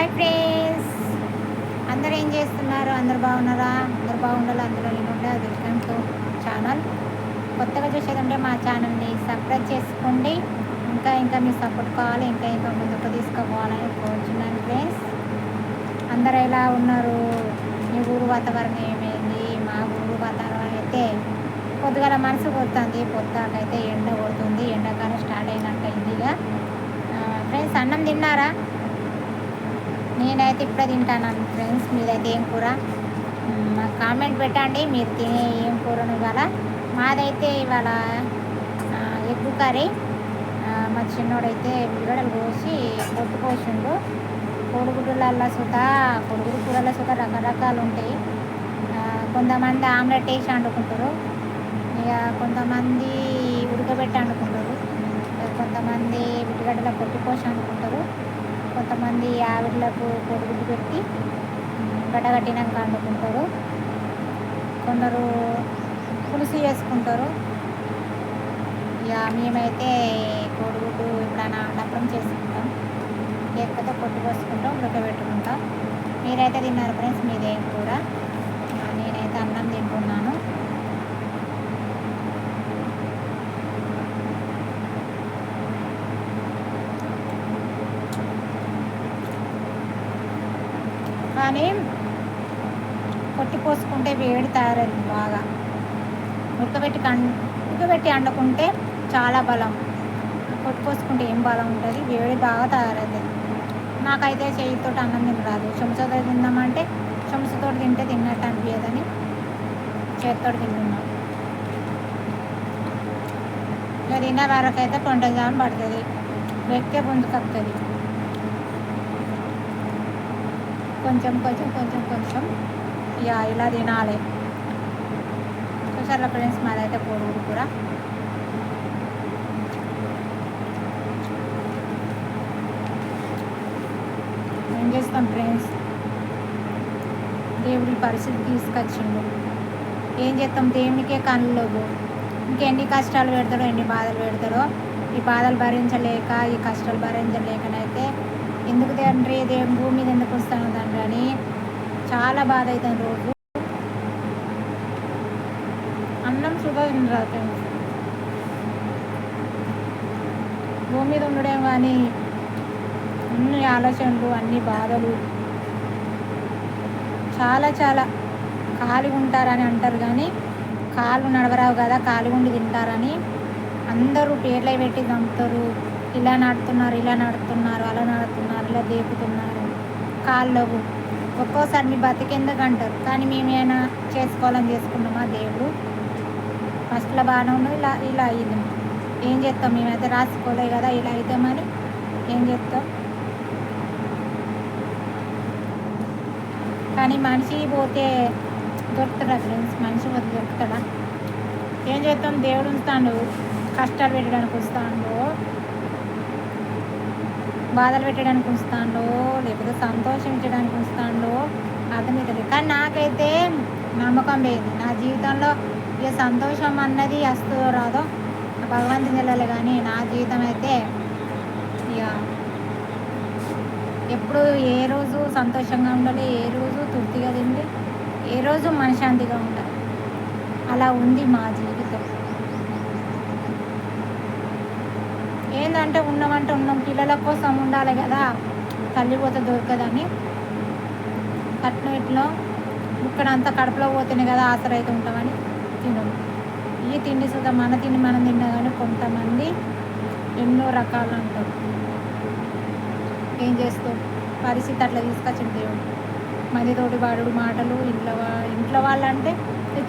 Hi friends అందరూ ఏం చేస్తున్నారు? అందరు బాగున్నారా? అందరు బాగుండాలి? అందులో నేను ఉండే వెల్కమ్ టు ఛానల్ కొత్తగా చూసేదంటే మా ఛానల్ని సబ్స్క్రైబ్ చేసుకోండి. ఇంకా ఇంకా మీ సపోర్ట్ కావాలి. ఇంకా ఇంకా ముందుకు తీసుకుపోవాలని కోరుచున్నాను ఫ్రెండ్స్ అందరు ఎలా ఉన్నారు? మీ ఊరు వాతావరణం ఏమైంది? మా ఊరు వాతావరణం అయితే పొద్దుగల మనసు కొడుతుంది. పొద్దాకైతే ఎండ కొడుతుంది. ఎండాకాలం స్టార్ట్ అయినట్టు ఇదిగా ఫ్రెండ్స్ అన్నం తిన్నారా? నేనైతే ఇప్పుడే తింటాను ఫ్రెండ్స్ మీరైతే ఏం కూర? కామెంట్ పెట్టండి మీరు తినే ఏం కూరను ఇవాళ. మాదైతే ఇవాళ ఎగ్గు కర్రీ. మా చిన్నోడైతే ఉల్లిగడలు కోసి పొట్టు కోసిండు. కోడిగుడ్డులల్లో సుతా కోడిగుడ్డు కూరల సుత రకరకాలు ఉంటాయి. కొంతమంది ఆమ్లెట్ వేసి వండుకుంటారు. ఇక కొంతమంది ఉడకబెట్టి వండుకుంటారు. కొంతమంది ఉల్లిగడ్డల పొట్టు కోసి వండుకుంటారు. కొంతమంది ఆవిడలకు పొడుగులు పెట్టి గడగట్టినాక వండుకుంటారు కొందరు పులుసు చేసుకుంటారు. ఇక మేమైతే కోడిగుడ్డు ఎప్పుడైనా డప్పం చేసుకుంటాం. లేకపోతే పొట్టు పోసుకుంటాం ఉడకబెట్టుకుంటాం మీరైతే తిన్నారు ఫ్రెండ్స్ మీదేం కూడా నేనైతే అన్నం తింటున్నాను కానీ కొట్టి పోసుకుంటే వేడి తయారైంది బాగా. ఉడకబెట్టి కం ఉడకబెట్టి వండుకుంటే చాలా బలం. కొట్టి పోసుకుంటే ఏం బలం ఉంటుంది? వేడి బాగా తయారవుతుంది నాకైతే చేయితో అన్నం తినరాదు. చెంచతో తిందామంటే చెంచతో తింటే తిన్నట్టు అనిపించదని చేతితో తింటున్నాం. ఇక తిన్న వరకు అయితే పొంట జామ పడుతుంది వ్యక్తి పొందుకొస్తుంది కొంచెం కొంచెం కొంచెం కొంచెం. ఇక ఇలా తినాలి. చూసారా ఫ్రెండ్స్ మాదైతే కోడిగుడు కూర. ఏం చేస్తాం ఫ్రెండ్స్? దేవుడి పరిస్థితి తీసుకొచ్చిండు. ఏం చేస్తాం? దేవునికే కళ్ళు లేవు. ఇంకెన్ని కష్టాలు పెడతారో ఎన్ని బాధలు పెడతారో ఈ బాధలు భరించలేక ఈ కష్టాలు భరించలేకనైతే ఎందుకు తండ్రి దేవుని భూమి మీద ఎందుకు వస్తాను తండ్రి అని చాలా బాధ అవుతుంది రోజు. అన్నం సుధా తినరాదు భూమి మీద ఉండడం కానీ అన్ని ఆలోచనలు అన్ని బాధలు చాలా చాలా ఖాళీ ఉంటారని అంటారు కానీ కాళ్ళు నడవరావు కదా ఖాళీ ఉండి తింటారని అందరూ పేర్లై పెట్టి చంపుతారు ఇలా నడుతున్నారు ఇలా నడుతున్నారు అలా నడుతున్నారు ఇలా దేపుతున్నారు. కాళ్ళు ఒక్కోసారి మీ బతికెందుకు అంటారు? కానీ మేము ఏమైనా చేసుకోవాలని చేసుకున్నామా దేవుడు ఫస్ట్లో బాగానే ఉన్నాం ఇలా ఇలా అయ్యింది ఏం చేస్తాం? మేమైతే రాసుకోలే కదా ఇలా అవుతామని ఏం చేస్తాం? కానీ మనిషి పోతే దొరుకుతాడా ఫ్రెండ్స్ మనిషి పోతే దొరుకుతాడా? ఏం చేస్తాం? దేవుడు ఉంచుతాడు కష్టాలు పెట్టడానికి వస్తాడు. బాధలు పెట్టడానికి ఉంచుతాడు లేకపోతే సంతోషించడానికి ఉంచుతాడు అర్థమవుతుంది కానీ నాకైతే నమ్మకం లేదు. నా జీవితంలో ఇక సంతోషం అన్నది వస్తుందో రాదో. భగవంతుని తెలియాలి కానీ నా జీవితం అయితే ఇక ఎప్పుడు ఏ రోజు సంతోషంగా ఉండాలి ఏ రోజు తృప్తిగా తిండి ఏ రోజు మనశాంతిగా ఉండాలి. అలా ఉంది మా జీవితం. ఏంటంటే ఉన్నామంటే ఉన్నాం పిల్లల కోసం ఉండాలి కదా. తల్లి పోతే దొరకదని. కట్నం ఇట్లో ఇక్కడ అంతా కడుపులో పోతేనే కదా ఆసర అయితే ఉంటామని తినము. ఈ తిండి చూద్దాం మన తిండి మనం తిన్నా కానీ కొంతమంది ఎన్నో రకాలు అంటారు. ఏం చేస్తావు? పరిస్థితి అట్లా తీసుకొచ్చింది దేవుడు. మందితోటి వాడు మాటలు ఇంట్లో ఇంట్లో వాళ్ళంటే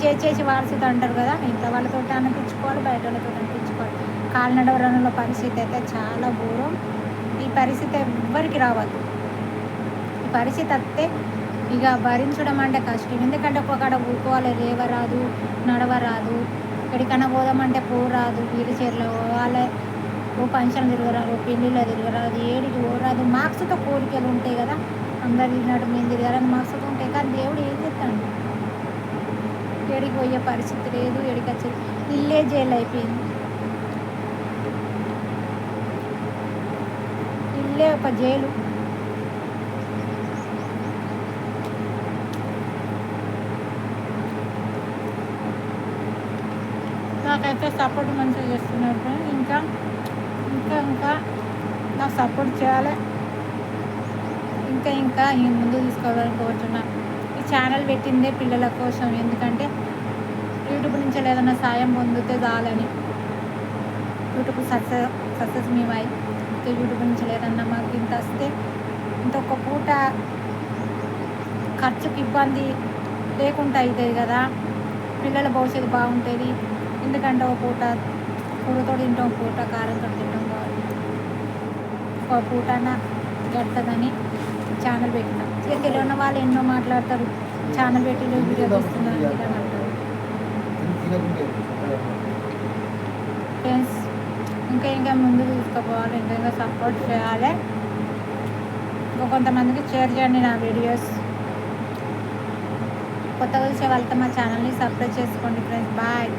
చేసి చేసి వారసుత అంటారు కదా. ఇంట్లో వాళ్ళతో అనిపించుకోవాలి బయట వాళ్ళతో కాలినడ కాలినడవరంలో పరిస్థితి అయితే చాలా ఘోరం. ఈ పరిస్థితి ఎవ్వరికి రావద్దు. ఈ పరిస్థితి వస్తే ఇక భరించడం అంటే కష్టం. ఎందుకంటే ఒక్కొక్కడ ఊరుకోవాలి లేవరాదు నడవరాదు ఎక్కడికైనా పోదామంటే పోరాదు వీడి చీరలో పోవాలి ఓ పంచలు తిరగరాదు పెళ్ళిలో తిరగరాదు ఏడికి పోరాదు. మార్క్స్తో కోరికలు ఉంటాయి కదా అందరు తిరిగినట్టు మేము తిరగాలని మార్క్స్తో ఉంటాయి. కానీ దేవుడు ఏం చెప్తాడు ఏడికి పోయే పరిస్థితి లేదు ఏడికి వచ్చే ఇల్లే జైలు అయిపోయింది. ఊళ్ళే ఒక జైలు. నాకైతే సపోర్ట్ మంచిగా చేస్తున్నారు ఇంకా ఇంకా ఇంకా నాకు సపోర్ట్ చేయాలి. ఇంకా ఇంకా ముందు తీసుకోవాలని కోరుతున్నా ఈ ఛానల్ పెట్టిందే పిల్లల కోసం. ఎందుకంటే యూట్యూబ్ నుంచి ఏదైనా సాయం పొందితే చాలని. యూట్యూబ్ సక్సెస్ సక్సెస్ మేమై ఇంకా యూట్యూబ్ నుంచి లేదన్నా మాకు ఇంత వస్తే ఇంత ఒక పూట ఖర్చుకి ఇబ్బంది లేకుండా అవుతుంది కదా. పిల్లల భవిష్యత్తు బాగుంటుంది. ఎందుకంటే ఒక పూట కూరతో తింటాం ఒక పూట కారంతో తింటాం ఒక పూట గడుతుందని ఛానల్ పెట్టినాం. ఇక తెలియని వాళ్ళు ఎన్నో మాట్లాడతారు. ఛానల్ పెట్టి వీడియో తీస్తున్నారు అంటారు ఫ్రెండ్స్ ఇంకా ఇంకా ముందు తీసుకుపోవాలి ఇంకా ఇంకా సపోర్ట్ చేయాలి. ఇంకా కొంతమందికి షేర్ చేయండి నా వీడియోస్ కొత్తగా వచ్చే వాళ్ళతో మా ఛానల్ని సబ్స్క్రైబ్ చేసుకోండి ఫ్రెండ్స్ బాయ్